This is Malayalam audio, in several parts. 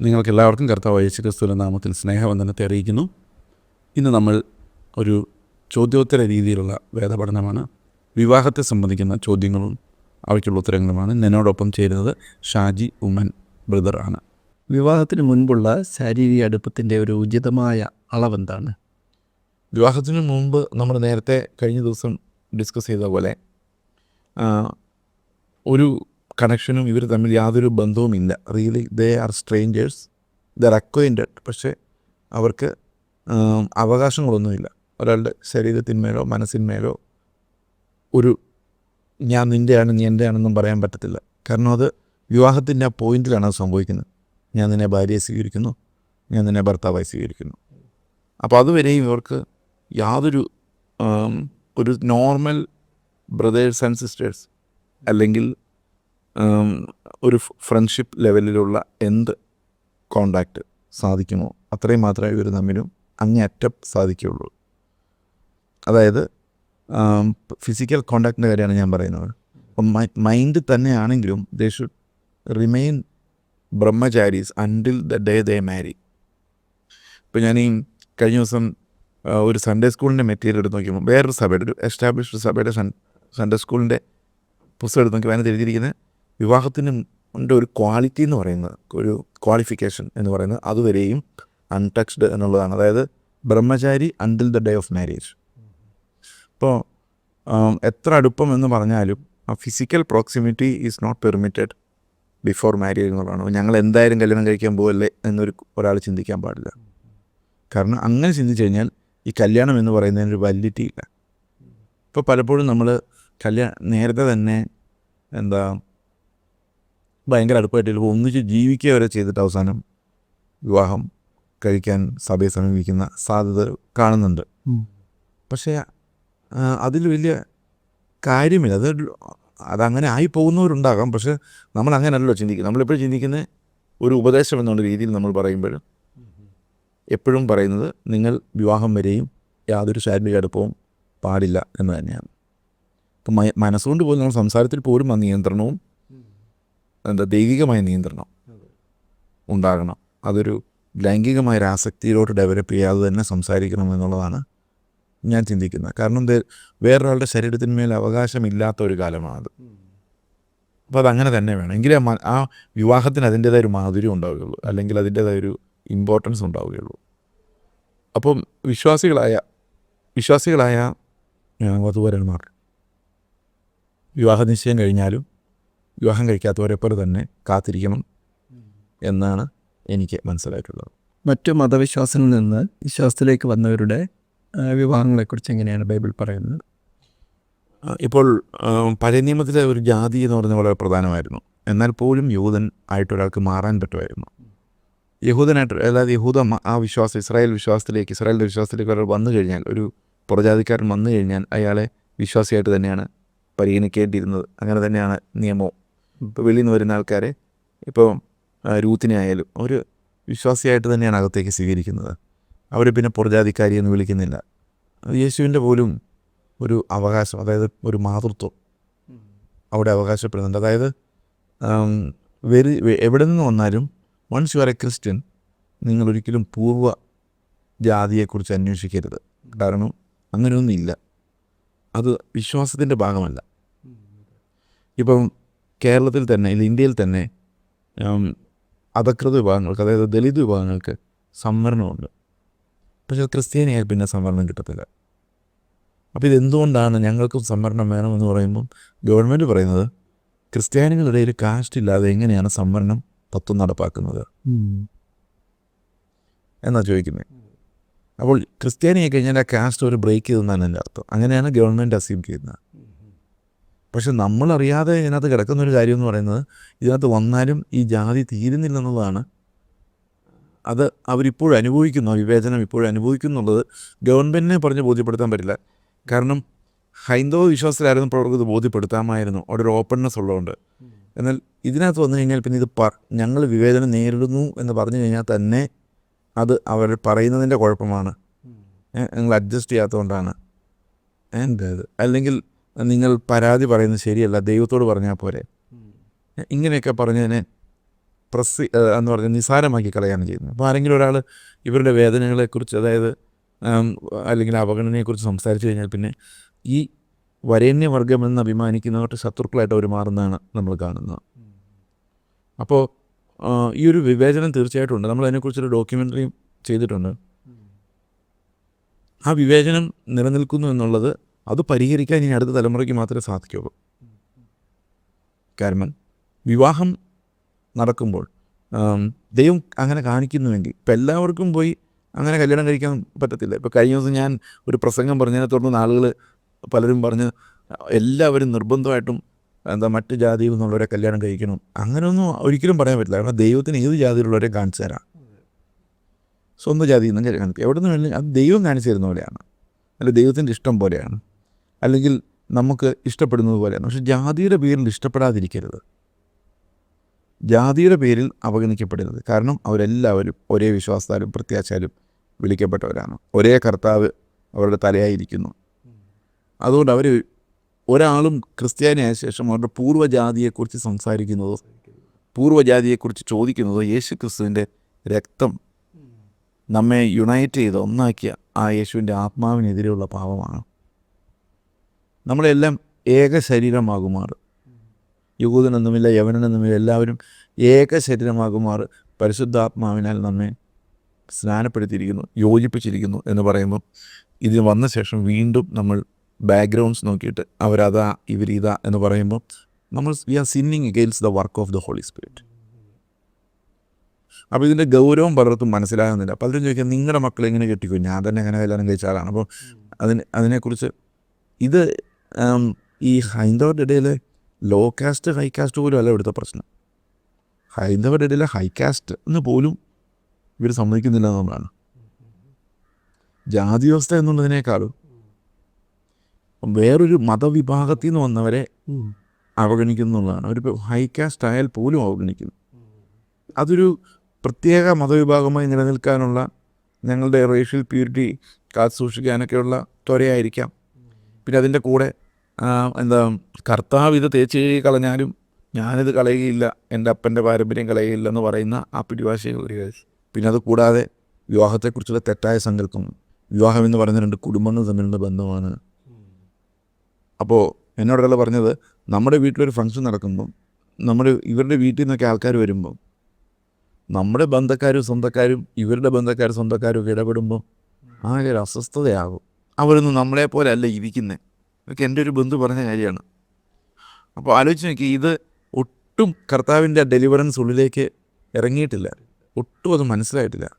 നിങ്ങൾക്ക് എല്ലാവർക്കും കർത്താവ് യേശു ക്രിസ്തുവിന്റെ നാമത്തിൽ സ്നേഹവന്ദനത്തെ അറിയിക്കുന്നു ഇന്ന് നമ്മൾ ഒരു ചോദ്യോത്തര രീതിയിലുള്ള വേദപഠനമാണ്. വിവാഹത്തെ സംബന്ധിക്കുന്ന ചോദ്യങ്ങളും അവയ്ക്കുള്ള ഉത്തരങ്ങളുമാണ്. എന്നോടൊപ്പം ചേരുന്നത് ഷാജി ഉമ്മൻ ബ്രദർ ആണ്. വിവാഹത്തിന് മുൻപുള്ള ശാരീരിക അടുപ്പത്തിന്റെ ഒരു ഉചിതമായ അളവെന്താണ്? വിവാഹത്തിന് മുമ്പ് നമ്മൾ നേരത്തെ കഴിഞ്ഞ ദിവസം ഡിസ്കസ് ചെയ്ത പോലെ ഒരു കണക്ഷനും ഇവർ തമ്മിൽ യാതൊരു ബന്ധവും ഇല്ല. Really they are strangers they're acquainted പക്ഷേ അവർക്ക് അവകാശങ്ങളൊന്നുമില്ല. ഒരാളുടെ ശരീരത്തിന്മേലോ മനസ്സിന്മേലോ ഒരു ഞാൻ നിന്റെയാണ് നീ എന്റെ ആണെന്നും പറയാൻ പറ്റത്തില്ല. കാരണം അത് വിവാഹത്തിന്റെ ആ പോയിന്റിലാണ് അത് സംഭവിക്കുന്നത്. ഞാൻ നിന്നെ ഭാര്യയെ സ്വീകരിക്കുന്നു. ഞാൻ നിന്നെ ഭർത്താവായി സ്വീകരിക്കുന്നു. അപ്പോൾ അതുവരെയും ഇവർക്ക് യാതൊരു ഒരു നോർമൽ ബ്രദേഴ്സ് ആൻഡ് സിസ്റ്റേഴ്സ് അല്ലെങ്കിൽ ഒരു ഫ്രണ്ട്ഷിപ്പ് ലെവലിലുള്ള എന്ത് കോണ്ടാക്റ്റ് സാധിക്കുമോ? അത്രയും മാത്രമേ ഇവർ തമ്മിലും അങ്ങേയറ്റം സാധിക്കുകയുള്ളൂ. അതായത് ഫിസിക്കൽ കോണ്ടാക്റ്റിന്റെ കാര്യമാണ് ഞാൻ പറയുന്നത്. അപ്പം മൈൻഡ് തന്നെയാണെങ്കിലും they should remain brahmacharis until the day they marry ഇപ്പോൾ ഞാൻ ഈ കഴിഞ്ഞ ദിവസം ഒരു സൺഡേ സ്കൂളിന്റെ മെറ്റീരിയൽ എടുത്ത് നോക്കിയപ്പോൾ വേറൊരു സഭയുടെ ഒരു എസ്റ്റാബ്ലിഷ്ഡ് സഭയുടെ സൺ സൺഡേ സ്കൂളിന്റെ പുസ്തകം എടുത്ത് നോക്കിയപ്പോൾ അതിനകത്ത് എഴുതിയിരിക്കുന്നത് വിവാഹത്തിന് ഉണ്ട് ഒരു ക്വാളിറ്റി എന്ന് പറയുന്നത് ഒരു ക്വാളിഫിക്കേഷൻ എന്ന് പറയുന്നത് അതുവരെയും അൺടച്ച്ഡ് എന്നുള്ളതാണ്. അതായത് brahmachari until the day of marriage ഇപ്പോൾ എത്ര അടുപ്പം എന്ന് പറഞ്ഞാലും ആ physical proximity is not permitted before marriage എന്നുള്ളതാണ്. ഞങ്ങൾ എന്തായാലും കല്യാണം കഴിക്കാൻ പോകല്ലേ എന്നൊരു ഒരാൾ ചിന്തിക്കാൻ പാടില്ല. കാരണം അങ്ങനെ ചിന്തിച്ചു കഴിഞ്ഞാൽ ഈ കല്യാണം എന്ന് പറയുന്നതിന് ഒരു വാലിഡിറ്റി ഇല്ല. ഇപ്പോൾ പലപ്പോഴും നമ്മൾ കല്യാണം നേരത്തെ തന്നെ എന്താ ഭയങ്കര അടുപ്പായിട്ട് ഇപ്പോൾ ഒന്നിച്ച് ജീവിക്കുക വരെ ചെയ്തിട്ട് അവസാനം വിവാഹം കഴിക്കാൻ സഭയെ സമീപിക്കുന്ന സാധ്യത കാണുന്നുണ്ട്. പക്ഷേ അതിൽ വലിയ കാര്യമില്ല. അത് അതങ്ങനെ ആയി പോകുന്നവരുണ്ടാകാം പക്ഷേ നമ്മൾ അങ്ങനെയല്ലോ ചിന്തിക്കുന്നത്. നമ്മളെപ്പോഴും ചിന്തിക്കുന്നത് ഒരു ഉപദേശം എന്നുള്ള രീതിയിൽ നമ്മൾ പറയുമ്പോഴും എപ്പോഴും പറയുന്നത് നിങ്ങൾ വിവാഹം വരെയും യാതൊരു ശാരീരിക അടുപ്പവും പാടില്ല എന്ന് തന്നെയാണ്. അപ്പം മനസ്സുകൊണ്ട് പോലും നമ്മൾ സംസാരത്തിൽ പോലും ആ നിയന്ത്രണവും എന്താ ദൈവികമായ നിയന്ത്രണം ഉണ്ടാകണം. അതൊരു ലൈംഗികമായ ഒരു ആസക്തിയിലോട്ട് ഡെവലപ്പ് ചെയ്യാതെ തന്നെ സംസാരിക്കണം എന്നുള്ളതാണ് ഞാൻ ചിന്തിക്കുന്നത്. കാരണം വേറൊരാളുടെ ശരീരത്തിന്മേൽ അവകാശമില്ലാത്ത ഒരു കാലമാണത്. അപ്പോൾ അതങ്ങനെ തന്നെ വേണം. എങ്കിലേ ആ വിവാഹത്തിന് അതിന്റേതായ ഒരു മാധുര്യം ഉണ്ടാവുകയുള്ളൂ. അല്ലെങ്കിൽ അതിന്റേതായ ഒരു ഇമ്പോർട്ടൻസ് ഉണ്ടാവുകയുള്ളൂ. അപ്പം വിശ്വാസികളായ വിശ്വാസികളായ വധുവരന്മാർ വിവാഹ നിശ്ചയം കഴിഞ്ഞാലും വിവാഹം കഴിക്കാത്തവരെ പോലെ തന്നെ കാത്തിരിക്കണം എന്നാണ് എനിക്ക് മനസ്സിലായിട്ടുള്ളത്. മറ്റു മതവിശ്വാസങ്ങളിൽ നിന്ന് വിശ്വാസത്തിലേക്ക് വന്നവരുടെ വിവാഹങ്ങളെക്കുറിച്ച് എങ്ങനെയാണ് ബൈബിൾ പറയുന്നത്? ഇപ്പോൾ പഴയ നിയമത്തിലെ ഒരു ജാതി എന്ന് പറയുന്നത് വളരെ പ്രധാനമായിരുന്നു. എന്നാൽ പോലും യൂതൻ ആയിട്ട് ഒരാൾക്ക് മാറാൻ പറ്റുമായിരുന്നു. യഹൂദനായിട്ട് അതായത് യഹൂദ ആ വിശ്വാസം ഇസ്രായേൽ വിശ്വാസത്തിലേക്ക് ഇസ്രായേലിന്റെ വിശ്വാസത്തിലേക്ക് ഒരാൾ വന്നു കഴിഞ്ഞാൽ ഒരു പുറജാതിക്കാരൻ വന്നു കഴിഞ്ഞാൽ അയാളെ വിശ്വാസിയായിട്ട് തന്നെയാണ് പരിഗണിക്കേണ്ടിയിരുന്നത്. അങ്ങനെ തന്നെയാണ് നിയമവും. ഇപ്പോൾ വെളിയിൽ നിന്ന് വരുന്ന ആൾക്കാരെ ഇപ്പോൾ രൂത്തിനെ ആയാലും ഒരു വിശ്വാസിയായിട്ട് തന്നെയാണ് അകത്തേക്ക് സ്വീകരിക്കുന്നത്. അവർ പിന്നെ പുറജാതിക്കാരി എന്ന് വിളിക്കുന്നില്ല. അത് യേശുവിന്റെ പോലും ഒരു അവകാശം അതായത് ഒരു മാതൃത്വം അവിടെ അവകാശപ്പെടുന്നുണ്ട്. അതായത് വെരി എവിടെ നിന്ന് വന്നാലും once you are a Christian നിങ്ങളൊരിക്കലും പൂർവ ജാതിയെക്കുറിച്ച് അന്വേഷിക്കരുത്. കാരണം അങ്ങനെയൊന്നുമില്ല. അത് വിശ്വാസത്തിന്റെ ഭാഗമല്ല. ഇപ്പം കേരളത്തിൽ തന്നെ ഇല്ല ഇന്ത്യയിൽ തന്നെ അധകൃത വിഭാഗങ്ങൾക്ക് അതായത് ദളിത് വിഭാഗങ്ങൾക്ക് സംവരണമുണ്ട്. പക്ഷേ ക്രിസ്ത്യാനിയായി പിന്നെ സംവരണം കിട്ടത്തില്ല. അപ്പോൾ ഇതെന്തുകൊണ്ടാണ് ഞങ്ങൾക്കും സംവരണം വേണമെന്ന് പറയുമ്പം ഗവൺമെന്റ് പറയുന്നത് ക്രിസ്ത്യാനികളുടെ ഒരു കാസ്റ്റ് ഇല്ലാതെ എങ്ങനെയാണ് സംവരണം തത്വം നടപ്പാക്കുന്നത്? എന്നാ ചോദിക്കുന്നത് അപ്പോൾ ക്രിസ്ത്യാനിയായി കഴിഞ്ഞാൽ ആ കാസ്റ്റ് ഒരു ബ്രേക്ക് ചെയ്തെന്നാണ് എന്റെ അർത്ഥം. അങ്ങനെയാണ് ഗവൺമെന്റ് അസ്യൂം ചെയ്യുന്നത്. പക്ഷെ നമ്മളറിയാതെ ഇതിനകത്ത് കിടക്കുന്ന ഒരു കാര്യം എന്ന് പറയുന്നത് ഇതിനകത്ത് വന്നാലും ഈ ജാതി തീരുന്നില്ലെന്നുള്ളതാണ്. അത് അവരിപ്പോഴും അനുഭവിക്കുന്നു വിവേചനം ഇപ്പോഴും അനുഭവിക്കുന്നുള്ളത് ഗവൺമെന്റിനെ പറഞ്ഞ് ബോധ്യപ്പെടുത്താൻ പറ്റില്ല. കാരണം ഹൈന്ദവ വിശ്വാസത്തിലായിരുന്നു അവർക്ക് ഇത് ബോധ്യപ്പെടുത്താമായിരുന്നു. അവിടെ ഒരു ഓപ്പൺനെസ് ഉള്ളതുകൊണ്ട്. എന്നാൽ ഇതിനകത്ത് വന്നു കഴിഞ്ഞാൽ പിന്നെ ഇത് പ ഞങ്ങൾ വിവേചനം നേരിടുന്നു എന്ന് പറഞ്ഞു കഴിഞ്ഞാൽ തന്നെ അത് അവർ പറയുന്നതിന്റെ കുഴപ്പമാണ്. ഞങ്ങൾ അഡ്ജസ്റ്റ് ചെയ്യാത്തതുകൊണ്ടാണ്. എന്തത് അല്ലെങ്കിൽ നിങ്ങൾ പരാതി പറയുന്നത് ശരിയല്ല ദൈവത്തോട് പറഞ്ഞാൽ പോരെ. ഇങ്ങനെയൊക്കെ പറഞ്ഞതിനെ പ്രസ് എന്ന് പറഞ്ഞ് നിസാരമാക്കി കളയാണ് ചെയ്യുന്നത്. അപ്പോൾ ആരെങ്കിലും ഒരാൾ ഇവരുടെ വേദനകളെക്കുറിച്ച് അതായത് അല്ലെങ്കിൽ അവഗണനയെക്കുറിച്ച് സംസാരിച്ചു കഴിഞ്ഞാൽ പിന്നെ ഈ വരേണ്യവർഗം എന്ന് അഭിമാനിക്കുന്നവരുടെ ശത്രുക്കളായിട്ട് അവർ മാറുന്നതാണ് നമ്മൾ കാണുന്നത്. അപ്പോൾ ഈ ഒരു വിവേചനം തീർച്ചയായിട്ടും ഉണ്ട്. നമ്മൾ അതിനെക്കുറിച്ചൊരു ഡോക്യുമെന്ററിയും ചെയ്തിട്ടുണ്ട്. ആ വിവേചനം നിലനിൽക്കുന്നു എന്നുള്ളത് അത് പരിഹരിക്കാൻ ഇനി അടുത്ത തലമുറയ്ക്ക് മാത്രമേ സാധിക്കുകയുള്ളൂ. കാരണം വിവാഹം നടക്കുമ്പോൾ ദൈവം അങ്ങനെ കാണിക്കുന്നുവെങ്കിൽ ഇപ്പം എല്ലാവർക്കും പോയി അങ്ങനെ കല്യാണം കഴിക്കാൻ പറ്റത്തില്ല. ഇപ്പോൾ കഴിഞ്ഞ ദിവസം ഞാൻ ഒരു പ്രസംഗം പറഞ്ഞതിനെ തുടർന്ന് ആളുകൾ പലരും പറഞ്ഞ് എല്ലാവരും നിർബന്ധമായിട്ടും എന്താ മറ്റ് ജാതിയിൽ നിന്നുള്ളവരെ കല്യാണം കഴിക്കണം. അങ്ങനെയൊന്നും ഒരിക്കലും പറയാൻ പറ്റില്ല. കാരണം ദൈവത്തിന് ഏത് ജാതിയിലുള്ളവരെ കാണിച്ചു തരാം. സ്വന്തം ജാതിയിൽ നിന്നും കാണിക്കും എവിടെ നിന്ന് വേണമെങ്കിലും അത് ദൈവം കാണിച്ചു തരുന്ന പോലെയാണ്. അല്ല ദൈവത്തിന്റെ ഇഷ്ടം പോലെയാണ്. അല്ലെങ്കിൽ നമുക്ക് ഇഷ്ടപ്പെടുന്നത് പോലെയാണ്. പക്ഷെ ജാതിയുടെ പേരിൽ ഇഷ്ടപ്പെടാതിരിക്കരുത്. ജാതിയുടെ പേരിൽ അവഗണിക്കപ്പെടരുത് കാരണം അവരെല്ലാവരും ഒരേ വിശ്വാസത്താലും പ്രത്യാശാലും വിളിക്കപ്പെട്ടവരാണ്. ഒരേ കർത്താവ് അവരുടെ തലയായിരിക്കുന്നു. അതുകൊണ്ട് അവർ ഒരാളും ക്രിസ്ത്യാനിയായ ശേഷം അവരുടെ പൂർവജാതിയെക്കുറിച്ച് സംസാരിക്കുന്നതോ പൂർവജാതിയെക്കുറിച്ച് ചോദിക്കുന്നതോ യേശു ക്രിസ്തുവിന്റെ രക്തം നമ്മെ യുണൈറ്റ് ചെയ്ത് ഒന്നാക്കിയ ആ യേശുവിന്റെ ആത്മാവിനെതിരെയുള്ള പാപമാണ്. നമ്മളെല്ലാം ഏക ശരീരമാകുമാറ്. യൂതനൊന്നുമില്ല യവനനൊന്നുമില്ല എല്ലാവരും ഏക ശരീരമാകുമാറ്. പരിശുദ്ധാത്മാവിനാൽ നമ്മെ സ്നാനപ്പെടുത്തിയിരിക്കുന്നു യോജിപ്പിച്ചിരിക്കുന്നു എന്ന് പറയുമ്പോൾ ഇതിന് വന്ന ശേഷം വീണ്ടും നമ്മൾ ബാക്ക്ഗ്രൗണ്ട്സ് നോക്കിയിട്ട് അവരതാ ഇവരിതാ എന്ന് പറയുമ്പോൾ നമ്മൾ we are sinning against the work of the Holy Spirit അപ്പോൾ ഇതിന്റെ ഗൗരവം പലർക്കും മനസ്സിലാകുന്നില്ല. പലരും ചോദിക്കാം നിങ്ങളുടെ മക്കൾ എങ്ങനെ കെട്ടിക്കോ? ഞാൻ തന്നെ അങ്ങനെ കല്യാണം കഴിച്ച ആളാണ്. അപ്പോൾ അതിന് അതിനെക്കുറിച്ച് ഇത് ഈ ഹൈന്ദവരുടെ ഇടയിൽ ലോ കാസ്റ്റ് ഹൈ കാസ്റ്റ് പോലും അല്ല ഇവിടുത്തെ പ്രശ്നം. ഹൈന്ദവരുടെ ഇടയിലെ ഹൈ കാസ്റ്റ് എന്ന് പോലും ഇവർ സമ്മതിക്കുന്നില്ല എന്നുള്ളതാണ്. ജാതി വ്യവസ്ഥ എന്നുള്ളതിനേക്കാളും വേറൊരു മതവിഭാഗത്തിൽ നിന്ന് വന്നവരെ അവഗണിക്കുന്നുള്ളതാണ് ഒരു ഹൈ കാസ്റ്റ് ആയാൽ പോലും അവഗണിക്കുന്നു. അതൊരു പ്രത്യേക മതവിഭാഗമായി നിലനിൽക്കാനുള്ള ഞങ്ങളുടെ റേഷ്യൽ പ്യൂരിറ്റി കാത്തു സൂക്ഷിക്കാനൊക്കെയുള്ള ത്വരയായിരിക്കാം. പിന്നെ അതിന്റെ കൂടെ എന്താ കർത്താവ് ഇത് തേച്ച് കളഞ്ഞാലും ഞാനിത് കളയുകയില്ല എന്റെ അപ്പന്റെ പാരമ്പര്യം കളയുകയില്ല എന്ന് പറയുന്ന ആ പിടിവാശികൾ പിന്നെ അത് കൂടാതെ വിവാഹത്തെക്കുറിച്ചുള്ള തെറ്റായ സങ്കല്പം. വിവാഹം എന്ന് പറയുന്ന രണ്ട് കുടുംബങ്ങൾ തമ്മിലുള്ള ബന്ധമാണ്. അപ്പോൾ എന്നോടൊരാൾ പറഞ്ഞത് നമ്മുടെ വീട്ടിലൊരു ഫംഗ്ഷൻ നടക്കുമ്പം നമ്മുടെ ഇവരുടെ വീട്ടിൽ നിന്നൊക്കെ ആൾക്കാർ വരുമ്പം നമ്മുടെ ബന്ധക്കാരും സ്വന്തക്കാരും ഇവരുടെ ബന്ധക്കാരും സ്വന്തക്കാരും ഒക്കെ ഇടപെടുമ്പോൾ ആകെ ഒരു അസ്വസ്ഥതയാകും. അവരൊന്നും നമ്മളെ പോലെ അല്ല ഇരിക്കുന്നത് ഇതൊക്കെ എന്റെ ഒരു ബന്ധു പറഞ്ഞ കാര്യമാണ്. അപ്പോൾ ആലോചിച്ച് നോക്കി ഇത് ഒട്ടും കർത്താവിന്റെ ഡെലിവറൻസ് ഉള്ളിലേക്ക് ഇറങ്ങിയിട്ടില്ല. ഒട്ടും അത് മനസ്സിലായിട്ടില്ല.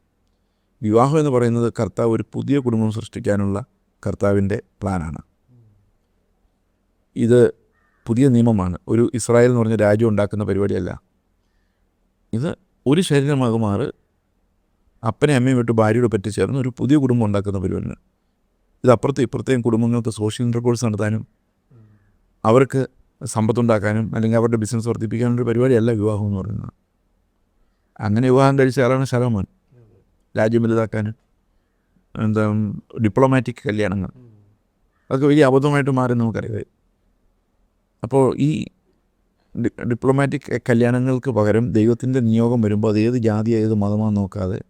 വിവാഹം എന്ന് പറയുന്നത് കർത്താവ് ഒരു പുതിയ കുടുംബം സൃഷ്ടിക്കാനുള്ള കർത്താവിന്റെ പ്ലാനാണ്. ഇത് പുതിയ നിയമമാണ്. ഒരു ഇസ്രായേൽ എന്ന് പറഞ്ഞ രാജ്യം ഉണ്ടാക്കുന്ന പരിപാടിയല്ല. ഇത് ഒരു ശരീരമാകുമാറ് അപ്പനെ അമ്മയും വിട്ട് ഭാര്യയോട് പറ്റിച്ചേർന്ന് ഒരു പുതിയ കുടുംബം ഉണ്ടാക്കുന്ന പരിപാടിയാണ്. ഇത് ഇപ്പുറത്തെയും കുടുംബങ്ങൾക്ക് സോഷ്യൽ ഇന്റർകോഴ്സ് നടത്താനും അവർക്ക് സമ്പത്തുണ്ടാക്കാനും അല്ലെങ്കിൽ അവരുടെ ബിസിനസ് വർദ്ധിപ്പിക്കാനും ഒരു പരിപാടിയല്ല വിവാഹം എന്ന് പറയുന്നത്. അങ്ങനെ വിവാഹം കഴിച്ച ആളാണ് ശലോമോൻ. രാജ്യം വലുതാക്കാനും എന്താ ഡിപ്ലോമാറ്റിക് കല്യാണങ്ങൾ. അതൊക്കെ വലിയ അബദ്ധമായിട്ട് മാറി നമുക്കറിയാം. അപ്പോൾ ഈ ഡിപ്ലോമാറ്റിക് കല്യാണങ്ങൾക്ക് പകരം ദൈവത്തിന്റെ നിയോഗം വരുമ്പോൾ അത് ഏത് ജാതി ഏത് മതമാണെന്ന് നോക്കാതെ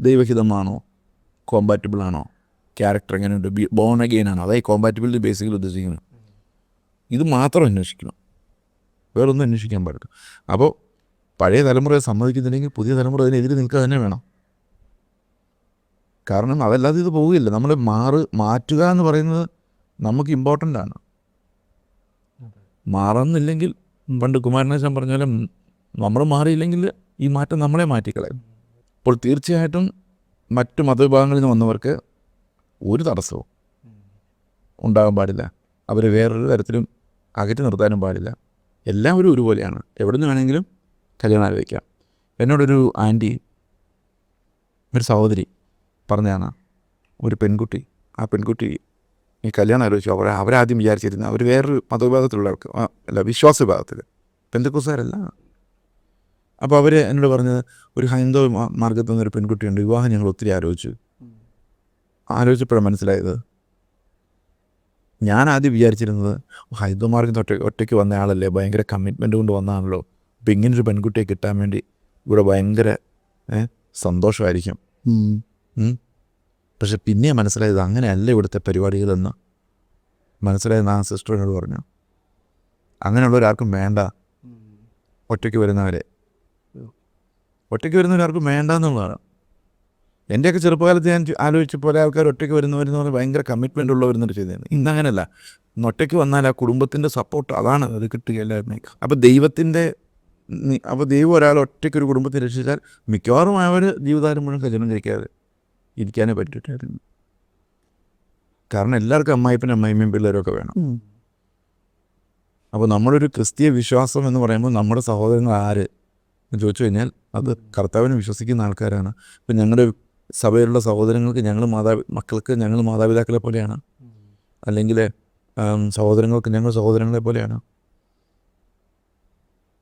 ദൈവഹിതമാണോ കോമ്പാറ്റബിൾ ആണോ? ക്യാരക്ടർ എങ്ങനെയുണ്ട്? ബോൺ അഗെയിൻ ആണോ. അതായത് കോമ്പാറ്റബിലിറ്റി ബേസിക്കലി ഉദ്ദേശിക്കുന്നത്. ഇത് മാത്രം അന്വേഷിക്കണം. വേറൊന്നും അന്വേഷിക്കാൻ പാടില്ല. അപ്പോൾ പഴയ തലമുറയെ സമ്മതിക്കുന്നില്ലെങ്കിൽ പുതിയ തലമുറ അതിനെതിരെ നിൽക്കുക തന്നെ വേണം. കാരണം അതല്ലാതെ ഇത് പോവുകയില്ല. നമ്മൾ മാറ് മാറ്റുക എന്ന് പറയുന്നത് നമുക്ക് ഇമ്പോർട്ടന്റ് ആണ്. മാറുന്നില്ലെങ്കിൽ പണ്ട് കുമാരനാശൻ പറഞ്ഞ പോലെ നമ്മൾ മാറിയില്ലെങ്കിൽ ഈ മാറ്റം നമ്മളെ മാറ്റിക്കളയും. അപ്പോൾ തീർച്ചയായിട്ടും മറ്റു മതവിഭാഗങ്ങളിൽ നിന്ന് വന്നവർക്ക് ഒരു തടസ്സവും ഉണ്ടാകാൻ പാടില്ല. അവരെ വേറൊരു തരത്തിലും അകറ്റി നിർത്താനും പാടില്ല. എല്ലാം എല്ലാവരും ഒരുപോലെയാണ്. എവിടെ നിന്ന് വേണമെങ്കിലും കല്യാണം ആലോചിക്കാം. എന്നോടൊരു ആന്റി ഒരു സഹോദരി പറഞ്ഞതാണ്. ഒരു പെൺകുട്ടി ആ പെൺകുട്ടി ഈ കല്യാണം ആലോചിച്ചു. അവർ അവരാദ്യം വിചാരിച്ചിരുന്നു അവർ വേറൊരു മതവിഭാഗത്തിലുള്ളവർക്ക് ആ, അല്ല വിശ്വാസ വിഭാഗത്തിൽ പെന്തക്കുസാരല്ല അപ്പോൾ അവർ എന്നോട് പറഞ്ഞത് ഒരു ഹൈന്ദവ മാർഗത്തിൽ നിന്നൊരു പെൺകുട്ടിയുണ്ട്. വിവാഹം ഞങ്ങൾ ഒത്തിരി ആലോചിച്ചു. ആലോചിച്ചപ്പോഴാണ് മനസ്സിലായത്. ഞാൻ ആദ്യം വിചാരിച്ചിരുന്നത് ഹൈന്ദവ തൊട്ട് ഒറ്റ ഒറ്റയ്ക്ക് വന്ന ആളല്ലേ ഭയങ്കര കമ്മിറ്റ്മെന്റ് കൊണ്ട് വന്നതാണല്ലോ. അപ്പം ഇങ്ങനൊരു പെൺകുട്ടിയെ കിട്ടാൻ വേണ്ടി ഇവിടെ ഭയങ്കര സന്തോഷമായിരിക്കും. പക്ഷെ പിന്നെ മനസ്സിലായത് അങ്ങനെയല്ല ഇവിടുത്തെ പരിപാടികളെന്ന്. മനസ്സിലായത് ആ സിസ്റ്ററിനോട് പറഞ്ഞു. അങ്ങനെയുള്ളവരാർക്കും വേണ്ട. ഒറ്റയ്ക്ക് വരുന്നവരെ. ഒറ്റയ്ക്ക് വരുന്നവരാർക്കും വേണ്ട എന്നുള്ളതാണ്. എന്റെയൊക്കെ ചെറുപ്പകാലത്ത് ഞാൻ ആലോചിച്ച പോലെ ആൾക്കാർ ഒറ്റയ്ക്ക് വരുന്നവരെന്ന് പറഞ്ഞാൽ ഭയങ്കര കമ്മിറ്റ്മെന്റ് ഉള്ളവരെന്നൊരു ചെയ്തത് ഇന്ന് അങ്ങനെയല്ല. ഇന്ന് ഒറ്റയ്ക്ക് വന്നാൽ ആ കുടുംബത്തിന്റെ സപ്പോർട്ട് അതാണ് അത് കിട്ടുക എല്ലാവരും അപ്പോൾ ദൈവത്തിന്റെ അപ്പോൾ ദൈവം ഒരാൾ ഒറ്റയ്ക്ക് ഒരു കുടുംബത്തെ രക്ഷിച്ചാൽ മിക്കവാറും അവർ ജീവിതകാലം മുഴുവൻ കല്യാണം കഴിക്കാതെ ഇരിക്കാനേ പറ്റിയിട്ടായിരുന്നു കാരണം എല്ലാവർക്കും അമ്മായിപ്പനും അമ്മായിമ്മയും പിള്ളേരൊക്കെ വേണം. അപ്പോൾ നമ്മളൊരു ക്രിസ്തീയ വിശ്വാസം എന്ന് പറയുമ്പോൾ നമ്മുടെ സഹോദരങ്ങൾ ആര്? എന്ന് ചോദിച്ചു കഴിഞ്ഞാൽ അത് കർത്താവിനെ വിശ്വസിക്കുന്ന ആൾക്കാരാണ്. ഇപ്പം ഞങ്ങളുടെ സഭയിലുള്ള സഹോദരങ്ങൾക്ക് ഞങ്ങൾ മാതാ മക്കൾക്ക് ഞങ്ങൾ മാതാപിതാക്കളെ പോലെയാണ്. അല്ലെങ്കിൽ സഹോദരങ്ങൾക്ക് ഞങ്ങൾ സഹോദരങ്ങളെ പോലെയാണ്.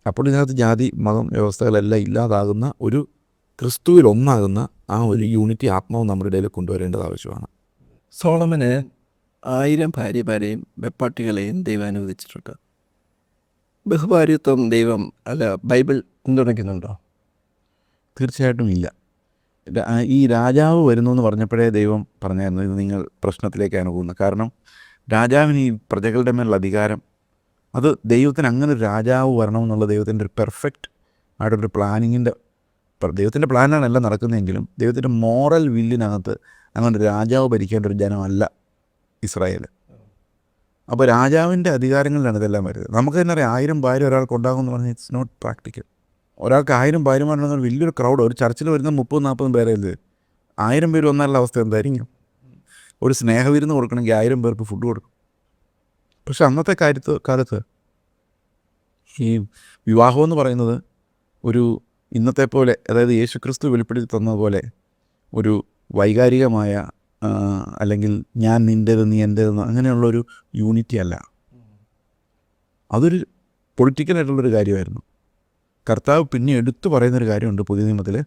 അപ്പോൾ ഇതിനകത്ത് ജാതി മതം വ്യവസ്ഥകളെല്ലാം ഇല്ലാതാകുന്ന ഒരു ക്രിസ്തുവിൽ ഒന്നാകുന്ന ആ ഒരു യൂണിറ്റി ആത്മാവ് നമ്മുടെ ഇടയിൽ കൊണ്ടുവരേണ്ടത് ആവശ്യമാണ്. സോളമന് ആയിരം ഭാര്യമാരെയും വെപ്പാട്ടികളെയും ദൈവം അനുവദിച്ചിട്ടുണ്ട്. ബഹുഭാര്യത്വം ദൈവം അല്ല ബൈബിൾ പിന്തുണയ്ക്കുന്നുണ്ടോ? തീർച്ചയായിട്ടും ഇല്ല. ഈ രാജാവ് വരുന്നു എന്ന് പറഞ്ഞപ്പോഴേ ദൈവം പറഞ്ഞായിരുന്നു ഇത് നിങ്ങൾ പ്രശ്നത്തിലേക്കാണ് പോകുന്നത്. കാരണം രാജാവിന് ഈ പ്രജകളുടെ മേലുള്ള അധികാരം അത് ദൈവത്തിന് അങ്ങനെ ഒരു രാജാവ് വരണമെന്നുള്ള ദൈവത്തിന്റെ ഒരു പെർഫെക്റ്റ് ആയിട്ടൊരു പ്ലാനിങ്ങിന്റെ ദൈവത്തിന്റെ പ്ലാനാണ് എല്ലാം നടക്കുന്നതെങ്കിലും ദൈവത്തിന്റെ മോറൽ വില്ലിനകത്ത് അങ്ങനെ രാജാവ് ഭരിക്കേണ്ട ഒരു ജനമല്ല ഇസ്രായേൽ. അപ്പോൾ രാജാവിന്റെ അധികാരങ്ങളിലാണ് ഇതെല്ലാം വരുന്നത്. നമുക്ക് തന്നെ അറിയാം ആയിരം ഭാര്യ ഒരാൾക്ക് ഉണ്ടാകുമെന്ന് പറഞ്ഞാൽ ഇറ്റ്സ് നോട്ട് പ്രാക്ടിക്കൽ ഒരാൾക്ക് ആയിരം ഭാര്യമാരുണ്ടെന്ന് വലിയൊരു ക്രൗഡ് ഒരു ചർച്ചിൽ വരുന്ന മുപ്പതും നാൽപ്പതും പേരല്ലേ ആയിരം പേര് വന്നാലുള്ള അവസ്ഥ എന്തായിരിക്കും? ഒരു സ്നേഹവിരുന്ന് കൊടുക്കണമെങ്കിൽ ആയിരം പേർക്ക് ഫുഡ് കൊടുക്കും. പക്ഷെ അന്നത്തെ കാര്യത്ത് കാലത്ത് ഈ വിവാഹം എന്ന് പറയുന്നത് ഒരു ഇന്നത്തെ പോലെ അതായത് യേശുക്രിസ്തു വെളിപ്പെടുത്തി തന്നതുപോലെ ഒരു വൈകാരികമായ അല്ലെങ്കിൽ ഞാൻ നിന്റേത് നീ എന്റേതെന്ന് അങ്ങനെയുള്ളൊരു യൂണിറ്റി അല്ല. അതൊരു പൊളിറ്റിക്കലായിട്ടുള്ളൊരു കാര്യമായിരുന്നു. കർത്താവ് പിന്നെ എടുത്തു പറയുന്നൊരു കാര്യമുണ്ട് പുതിയ നിയമത്തിൽ